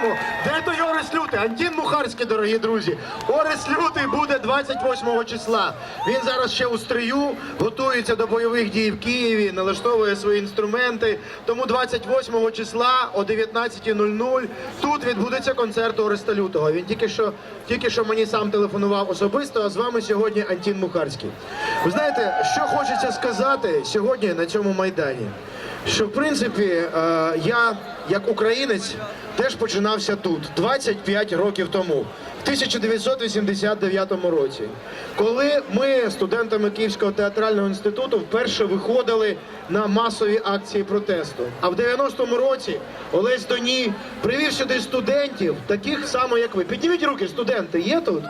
чекаємо. Де той Орес Лютий? Антін Мухарський, дорогі друзі. Орес Лютий буде 28 числа. Він зараз ще у стрию, готується до бойових дій в Києві, налаштовує свої інструменти. Тому 28 числа о 19.00 тут відбудеться концерт Ореста Лютого. Він тільки що, тільки що мені сам телефонував особисто, а з вами сьогодні Антін Мухарський. Ви знаєте, що хочеться сказати сьогодні на цьому майдані? Що в принципі е, я, як українець, теж починався тут 25 років тому, в 1989 році, коли ми, студентами Київського театрального інституту, вперше виходили на масові акції протесту. А в 90-му році Олесь Доні привів сюди студентів, таких само, як ви. Підніміть руки, студенти, є тут?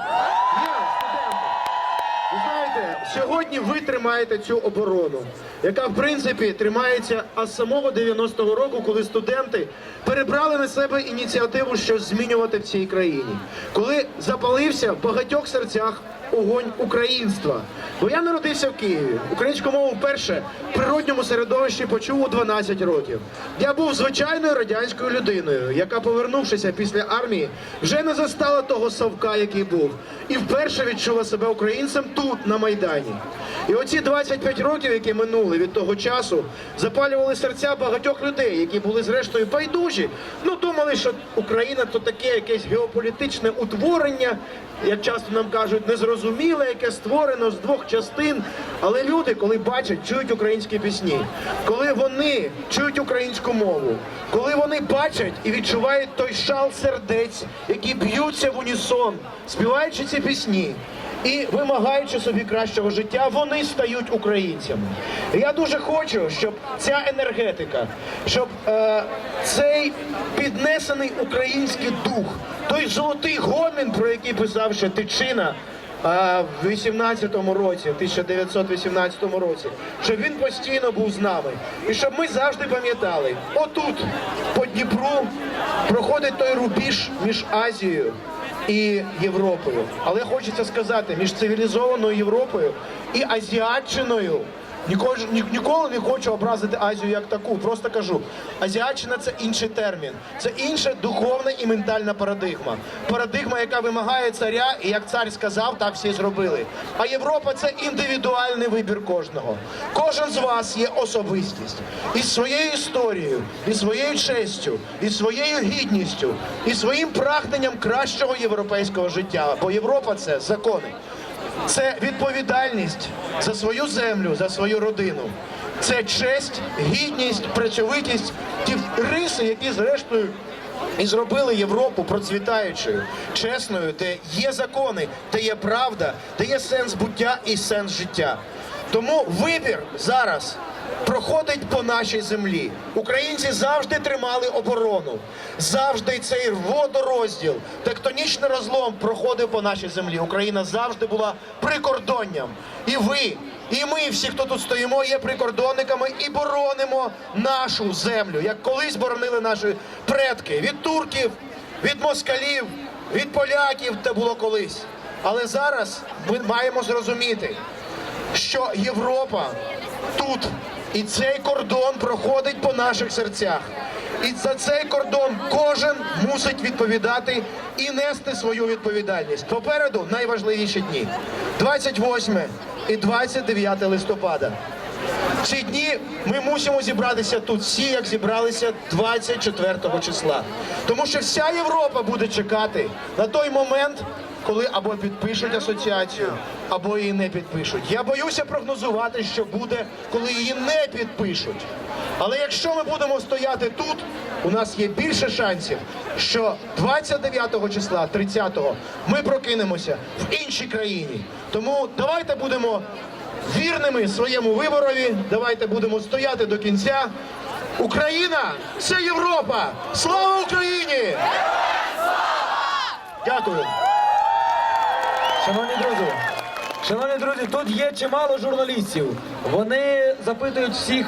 Знаєте, сьогодні ви тримаєте цю оборону, яка в принципі тримається аж самого 90-го року, коли студенти перебрали на себе ініціативу щось змінювати в цій країні, коли запалився в багатьох серцях огонь українства. Бо я народився в Києві. Українську мову вперше в природньому середовищі почув у 12 років. Я був звичайною радянською людиною, яка, повернувшися після армії, вже не застала того совка, який був, і вперше відчула себе українцем тут, на Майдані. І оці 25 років, які минули від того часу, запалювали серця багатьох людей, які були зрештою байдужі. Ну думали, що Україна то таке якесь геополітичне утворення, як часто нам кажуть, незрозуміле, яке створено з двох частин. Але люди, коли бачать, чують українські пісні, коли вони чують українську мову, коли вони бачать і відчувають той шал сердець, які б'ються в унісон, співаючи ці пісні. І вимагаючи собі кращого життя, вони стають українцями. Я дуже хочу, щоб ця енергетика, щоб е, цей піднесений український дух, той золотий гомін, про який писав ще Тичина е, в 18-му році, в 1918 році, щоб він постійно був з нами. І щоб ми завжди пам'ятали, отут, по Дніпру, проходить той рубіж між Азією і Європою. Але хочеться сказати, між цивілізованою Європою і Азіатчиною. Ніколи, ні- ніколи не хочу образити Азію як таку. Просто кажу, Азіатчина це інший термін, це інша духовна і ментальна парадигма. Парадигма, яка вимагає царя, і як цар сказав, так всі зробили. А Європа це індивідуальний вибір кожного. Кожен з вас є особистість із своєю історією, із своєю честю, із своєю гідністю, і своїм прагненням кращого європейського життя. Бо Європа це закони. Це відповідальність за свою землю, за свою родину. Це честь, гідність, працьовитість, ті риси, які зрештою і зробили Європу процвітаючою, чесною, де є закони, де є правда, де є сенс буття і сенс життя. Тому вибір зараз проходить по нашій землі. Українці завжди тримали оборону. Завжди цей водорозділ, тектонічний розлом проходив по нашій землі. Україна завжди була прикордонням. І ви, і ми, всі, хто тут стоїмо, є прикордонниками і боронимо нашу землю, як колись боронили наші предки від турків, від москалів, від поляків. Це було колись. Але зараз ми маємо зрозуміти, що Європа тут, і цей кордон проходить по наших серцях. І за цей кордон кожен мусить відповідати і нести свою відповідальність. Попереду найважливіші дні 28 і 29 листопада. Ці дні ми мусимо зібратися тут всі, як зібралися 24 числа. Тому що вся Європа буде чекати на той момент, коли або підпишуть асоціацію, або її не підпишуть. Я боюся прогнозувати, що буде, коли її не підпишуть. Але якщо ми будемо стояти тут, у нас є більше шансів, що 29 числа, 30-го, ми прокинемося в іншій країні. Тому давайте будемо вірними своєму виборові. Давайте будемо стояти до кінця. Україна це Європа! Слава Україні! Дякую. Шановні друзі, шановні друзі, тут є чимало журналістів. Вони запитують всіх